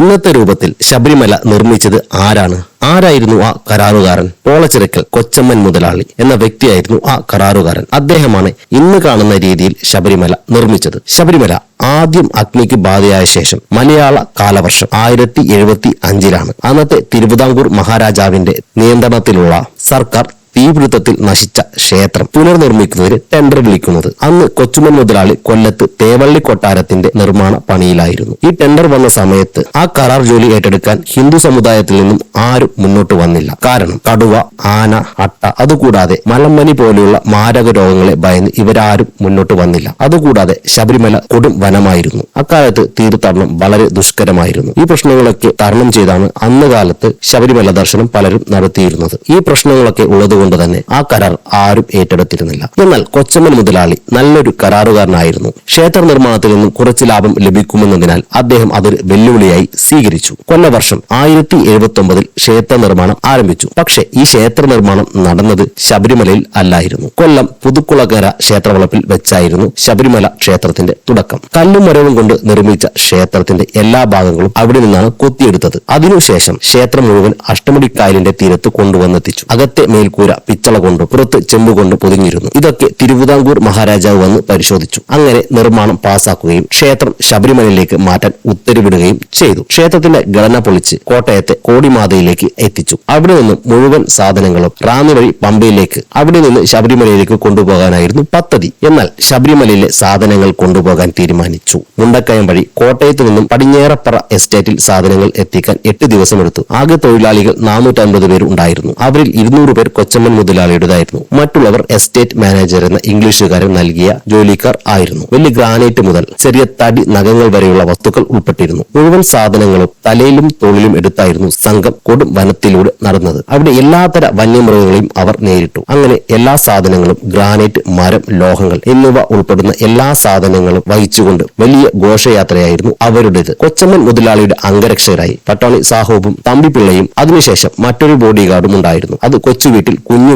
ഇന്നത്തെ രൂപത്തിൽ ശബരിമല നിർമ്മിച്ചത് ആരാണ്? ആരായിരുന്നു ആ കരാറുകാരൻ? പോളച്ചിറക്കൽ കൊച്ചമ്മൻ മുതലാളി എന്ന വ്യക്തിയായിരുന്നു ആ കരാറുകാരൻ. അദ്ദേഹമാണ് ഇന്ന് കാണുന്ന രീതിയിൽ ശബരിമല നിർമ്മിച്ചത്. ശബരിമല ആദ്യം അഗ്നിക്ക് ബാധയായ ശേഷം മലയാള കാലവർഷം ആയിരത്തി എഴുപത്തി അഞ്ചിലാണ്. അന്നത്തെ തിരുവിതാംകൂർ മഹാരാജാവിന്റെ നിയന്ത്രണത്തിലുള്ള സർക്കാർ തീപിടുത്തത്തിൽ നശിച്ച ക്ഷേത്രം പുനർനിർമ്മിക്കുന്നതിന് ടെൻഡർ വിളിക്കുന്നത്. അന്ന് കൊച്ചുമൻ മുതലാളി കൊല്ലത്ത് തേവള്ളി കൊട്ടാരത്തിന്റെ നിർമ്മാണ പണിയിലായിരുന്നു. ഈ ടെൻഡർ വന്ന സമയത്ത് ആ കരാർ ജോലി ഏറ്റെടുക്കാൻ ഹിന്ദു സമുദായത്തിൽ നിന്നും ആരും മുന്നോട്ട് വന്നില്ല. കാരണം കടുവ ആന അട്ട അതുകൂടാതെ മലമ്പനി പോലെയുള്ള മാരക രോഗങ്ങളെ ഭയന്ന് ഇവരാരും മുന്നോട്ട് വന്നില്ല. അതുകൂടാതെ ശബരിമല കൊടും വനമായിരുന്നു. അക്കാലത്ത് തീർത്ഥാടനം വളരെ ദുഷ്കരമായിരുന്നു. ഈ പ്രശ്നങ്ങളൊക്കെ തരണം ചെയ്താണ് അന്ന് കാലത്ത് ശബരിമല ദർശനം പലരും നടത്തിയിരുന്നത്. ഈ പ്രശ്നങ്ങളൊക്കെ ഉള്ളതുകൊണ്ട് തന്നെ ആ കരാർ ആരും ഏറ്റെടുത്തിരുന്നില്ല. എന്നാൽ കൊച്ചമ്മൻ മുതലാളി നല്ലൊരു കരാറുകാരനായിരുന്നു. ക്ഷേത്ര നിർമ്മാണത്തിൽ നിന്നും കുറച്ച് ലാഭം ലഭിക്കുമെന്നതിനാൽ അദ്ദേഹം അതൊരു വെല്ലുവിളിയായി സ്വീകരിച്ചു. കൊല്ലവർഷം ആയിരത്തി എഴുപത്തി ഒമ്പതിൽ ക്ഷേത്ര നിർമ്മാണം ആരംഭിച്ചു. പക്ഷേ ഈ ക്ഷേത്ര നിർമ്മാണം നടന്നത് ശബരിമലയിൽ അല്ലായിരുന്നു. കൊല്ലം പുതുക്കുളകര ക്ഷേത്രവളപ്പിൽ വെച്ചായിരുന്നു ശബരിമല ക്ഷേത്രത്തിന്റെ തുടക്കം. കല്ലും മരവും കൊണ്ട് നിർമ്മിച്ച ക്ഷേത്രത്തിന്റെ എല്ലാ ഭാഗങ്ങളും അവിടെ നിന്നാണ് കൊത്തിയെടുത്തത്. അതിനുശേഷം ക്ഷേത്രം മുഴുവൻ അഷ്ടമുടിക്കായലിന്റെ തീരത്ത് കൊണ്ടുവന്നെത്തിച്ചു. അകത്തെ മേൽക്കൂര പിച്ചള കൊണ്ട് പുറത്ത് ചെമ്പ് കൊണ്ട് പൊതിഞ്ഞിരുന്നു. ഇതൊക്കെ തിരുവിതാംകൂർ മഹാരാജാവ് വന്ന് പരിശോധിച്ചു. അങ്ങനെ നിർമ്മാണം പാസാക്കുകയും ക്ഷേത്രം ശബരിമലയിലേക്ക് മാറ്റാൻ ഉത്തരവിടുകയും ചെയ്തു. ക്ഷേത്രത്തിന്റെ ഘടന പൊളിച്ച് കോട്ടയത്തെ കോടിമാതയിലേക്ക് എത്തിച്ചു. അവിടെ നിന്നും മുഴുവൻ സാധനങ്ങളും റാന്നി വഴി പമ്പയിലേക്ക് അവിടെ നിന്ന് ശബരിമലയിലേക്ക് കൊണ്ടുപോകാനായിരുന്നു പദ്ധതി. എന്നാൽ ശബരിമലയിലെ സാധനങ്ങൾ കൊണ്ടുപോകാൻ തീരുമാനിച്ചു. മുണ്ടക്കയം വഴി കോട്ടയത്ത് നിന്നും പടിഞ്ഞേറപ്പറ എസ്റ്റേറ്റിൽ സാധനങ്ങൾ എത്തിക്കാൻ എട്ട് ദിവസമെടുത്തു. ആകെ തൊഴിലാളികൾ നാനൂറ്റമ്പത് പേർ ഉണ്ടായിരുന്നു. അവരിൽ ഇരുന്നൂറ് പേർ കൊച്ചമ്മൻ മുതലാളിയുടേതായിരുന്നു. മറ്റുള്ളവർ എസ്റ്റേറ്റ് മാനേജർ എന്ന ഇംഗ്ലീഷുകാരൻ നൽകിയ ജോലിക്കാർ ആയിരുന്നു. വലിയ ഗ്രാനൈറ്റ് മുതൽ ചെറിയ തടി നഖങ്ങൾ വരെയുള്ള വസ്തുക്കൾ ഉൾപ്പെട്ടിരുന്നു. മുഴുവൻ സാധനങ്ങളും തലയിലും തോളിലും എടുത്തായിരുന്നു സംഘം കൊടും വനത്തിലൂടെ നടന്നത്. അവിടെ എല്ലാതര വന്യമൃഗങ്ങളെയും അവർ നേരിട്ടു. അങ്ങനെ എല്ലാ സാധനങ്ങളും ഗ്രാനൈറ്റ് മരം ലോഹങ്ങൾ എന്നിവ ഉൾപ്പെടുന്ന എല്ലാ സാധനങ്ങളും വഹിച്ചുകൊണ്ട് വലിയ ഘോഷയാത്രയായിരുന്നു അവരുടേത്. കൊച്ചമ്മൻ മുതലാളിയുടെ അംഗരക്ഷകരായി പട്ടാളി സാഹോബും തമ്പിപ്പിള്ളയും അതിനുശേഷം മറ്റൊരു ബോഡി ഗാർഡും ഉണ്ടായിരുന്നു. അത് കൊച്ചു വീട്ടിൽ കുഞ്ഞു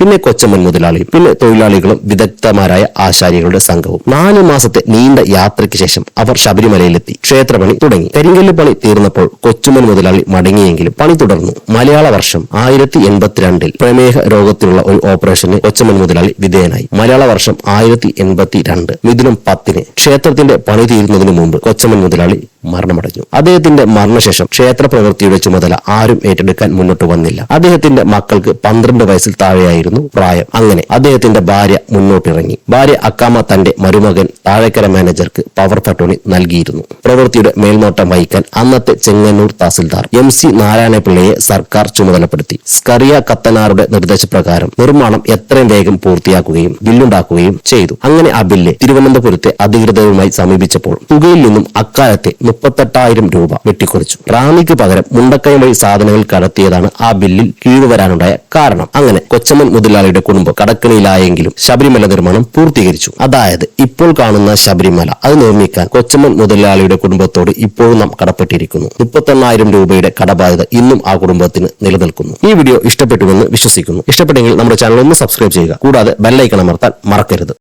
പിന്നെ കൊച്ചമ്മൻ മുതലാളി പിന്നെ തൊഴിലാളികളും വിദഗ്ധമാരായ ആശാരികളുടെ സംഘവും. നാല് മാസത്തെ നീണ്ട യാത്രയ്ക്ക് ശേഷം അവർ ശബരിമലയിലെത്തി. ക്ഷേത്രപണി തുടങ്ങി. കരിങ്കല്ല് പണി തീർന്നപ്പോൾ കൊച്ചുമൻ മുതലാളി മടങ്ങിയെങ്കിലും പണി തുടർന്നു. മലയാള വർഷം ആയിരത്തി എൺപത്തിരണ്ടിൽ പ്രമേഹ രോഗത്തിലുള്ള ഒരു ഓപ്പറേഷന് കൊച്ചുമൻ മുതലാളി വിധേയനായി. മലയാള വർഷം ആയിരത്തി എൺപത്തി രണ്ട് മിഥുനം പത്തിന് ക്ഷേത്രത്തിന്റെ പണി തീരുന്നതിന് മുമ്പ് കൊച്ചമ്മൻ മുതലാളി മരണമടഞ്ഞു. അദ്ദേഹത്തിന്റെ മരണശേഷം ക്ഷേത്ര പ്രവൃത്തിയുടെ ചുമതല ആരും ഏറ്റെടുക്കാൻ മുന്നോട്ട് വന്നില്ല. അദ്ദേഹത്തിന്റെ മക്കൾക്ക് പന്ത്രണ്ട് വയസ്സിൽ താഴെയായിരുന്നു പ്രായം. അങ്ങനെ അദ്ദേഹത്തിന്റെ ഭാര്യ മുന്നോട്ടിറങ്ങി. ഭാര്യ അക്കാമ തന്റെ മരുമകൻ താഴേക്കര മാനേജർക്ക് പവർ തട്ടുണി നൽകിയിരുന്നു. പ്രവൃത്തിയുടെ മേൽനോട്ടം വഹിക്കാൻ അന്നത്തെ ചെങ്ങന്നൂർ തഹസിൽദാർ എം സി നാരായണപിള്ളയെ സർക്കാർ ചുമതലപ്പെടുത്തി. സ്കറിയ കത്തനാറുടെ നിർദ്ദേശപ്രകാരം നിർമ്മാണം എത്രയും വേഗം പൂർത്തിയാക്കുകയും ബില്ലുണ്ടാക്കുകയും ചെയ്തു. അങ്ങനെ ആ ബില്ല് തിരുവനന്തപുരത്തെ അധികൃതരുമായി സമീപിച്ചപ്പോൾ തുകയിൽ നിന്നും അക്കാലത്തെ മുപ്പത്തെട്ടായിരം രൂപ വെട്ടിക്കുറച്ചു. റാണിക്ക് പകരം മുണ്ടക്കയം വഴി സാധനങ്ങൾ കടത്തിയതാണ് ആ ബില്ലിൽ കീഴ് വരാനുണ്ടായ കാരണം. അങ്ങനെ കൊച്ചമ്മൻ മുതലാളിയുടെ കുടുംബം കടക്കണിയിലായെങ്കിലും ശബരിമല നിർമ്മാണം പൂർത്തീകരിച്ചു. അതായത് ഇപ്പോൾ കാണുന്ന ശബരിമല അത് നിർമ്മിക്കാൻ കൊച്ചമ്മൻ മുതലാളിയുടെ കുടുംബത്തോട് ഇപ്പോഴും നാം കടപ്പെട്ടിരിക്കുന്നു. മുപ്പത്തെണ്ണായിരം രൂപയുടെ കടബാധ്യത ഇന്നും ആ കുടുംബത്തിന് നിലനിൽക്കുന്നു. ഈ വീഡിയോ ഇഷ്ടപ്പെട്ടുവെന്ന് വിശ്വസിക്കുന്നു. ഇഷ്ടപ്പെട്ടെങ്കിൽ നമ്മുടെ ചാനൽ ഒന്ന് സബ്സ്ക്രൈബ് ചെയ്യുക. കൂടാതെ ബെല്ലൈക്കൺ അമർത്താൻ മറക്കരുത്.